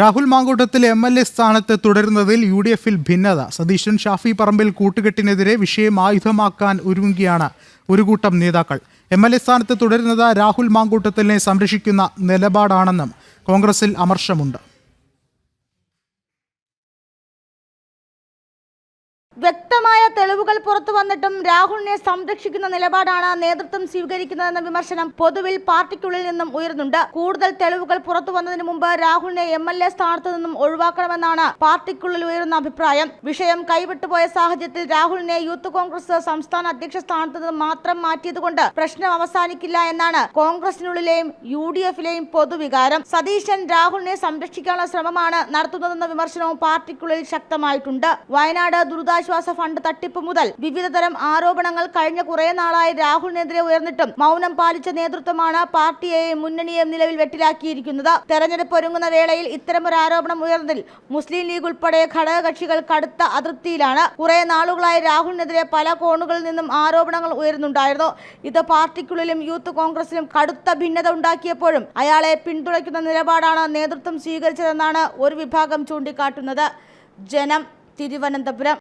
Rahul Mankoottathil M L A സ്ഥാനത്ത് തുടരുന്നതിൽ U D എഫിൽ ഭിന്നത. സതീശൻ ഷാഫി പറമ്പിൽ കൂട്ടുകെട്ടിനെതിരെ വിഷയം ആയുധമാക്കാൻ ഒരുങ്ങുകയാണ് ഒരു കൂട്ടം നേതാക്കൾ. എം എൽ എ സ്ഥാനത്ത് തുടരുന്നത് രാഹുൽ മാങ്കൂട്ടത്തിനെ സംരക്ഷിക്കുന്ന നിലപാടാണെന്നും കോൺഗ്രസിൽ അമർഷമുണ്ട്. വ്യക്തമായ തെളിവുകൾ പുറത്തു വന്നിട്ടും രാഹുലിനെ സംരക്ഷിക്കുന്ന നിലപാടാണ് നേതൃത്വം സ്വീകരിക്കുന്നതെന്ന വിമർശനം പൊതുവിൽ പാർട്ടിക്കുള്ളിൽ നിന്നും ഉയർന്നുണ്ട് കൂടുതൽ തെളിവുകൾ പുറത്തു വന്നതിന് മുമ്പ് രാഹുലിനെ എം എൽ എ സ്ഥാനത്ത് നിന്നും ഒഴിവാക്കണമെന്നാണ് പാർട്ടിക്കുള്ളിൽ ഉയരുന്ന അഭിപ്രായം. വിഷയം കൈവിട്ടുപോയ സാഹചര്യത്തിൽ രാഹുലിനെ യൂത്ത് കോൺഗ്രസ് സംസ്ഥാന അധ്യക്ഷ സ്ഥാനത്തു നിന്ന് മാത്രം മാറ്റിയതുകൊണ്ട് പ്രശ്നം അവസാനിക്കില്ല എന്നാണ് കോൺഗ്രസിനുള്ളിലെയും യു ഡി എഫിലെയും പൊതുവികാരം. സതീശൻ രാഹുലിനെ സംരക്ഷിക്കാനുള്ള ശ്രമമാണ് നടത്തുന്നതെന്ന വിമർശനവും പാർട്ടിക്കുള്ളിൽ ശക്തമായിട്ടുണ്ട്. വയനാട് ദുരിതാശ്വാസ ഫണ്ട് തട്ടിപ്പ് മുതൽ വിവിധതരം ആരോപണങ്ങൾ കഴിഞ്ഞ കുറെ നാളായി രാഹുലിനെതിരെ ഉയർന്നിട്ടും മൗനം പാലിച്ച നേതൃത്വമാണ് പാർട്ടിയെയും മുന്നണിയെയും നിലവിൽ വെട്ടിലാക്കിയിരിക്കുന്നത്. തെരഞ്ഞെടുപ്പ് ഒരുങ്ങുന്ന വേളയിൽ ഇത്തരമൊരു ആരോപണം ഉയർന്നതിൽ മുസ്ലിം ലീഗ് ഉൾപ്പെടെ ഘടകകക്ഷികൾ കടുത്ത അതൃപ്തിയിലാണ്. കുറെ നാളുകളായി രാഹുലിനെതിരെ പല കോണുകളിൽ നിന്നും ആരോപണങ്ങൾ ഉയരുന്നുണ്ടായിരുന്നു. ഇത് പാർട്ടിക്കുള്ളിലും യൂത്ത് കോൺഗ്രസിലും കടുത്ത ഭിന്നത ഉണ്ടാക്കിയപ്പോഴും അയാളെ പിന്തുണയ്ക്കുന്ന നിലപാടാണ് നേതൃത്വം സ്വീകരിച്ചതെന്നാണ് ഒരു വിഭാഗം ചൂണ്ടിക്കാട്ടുന്നത്. ജനം തിരുവനന്തപുരം.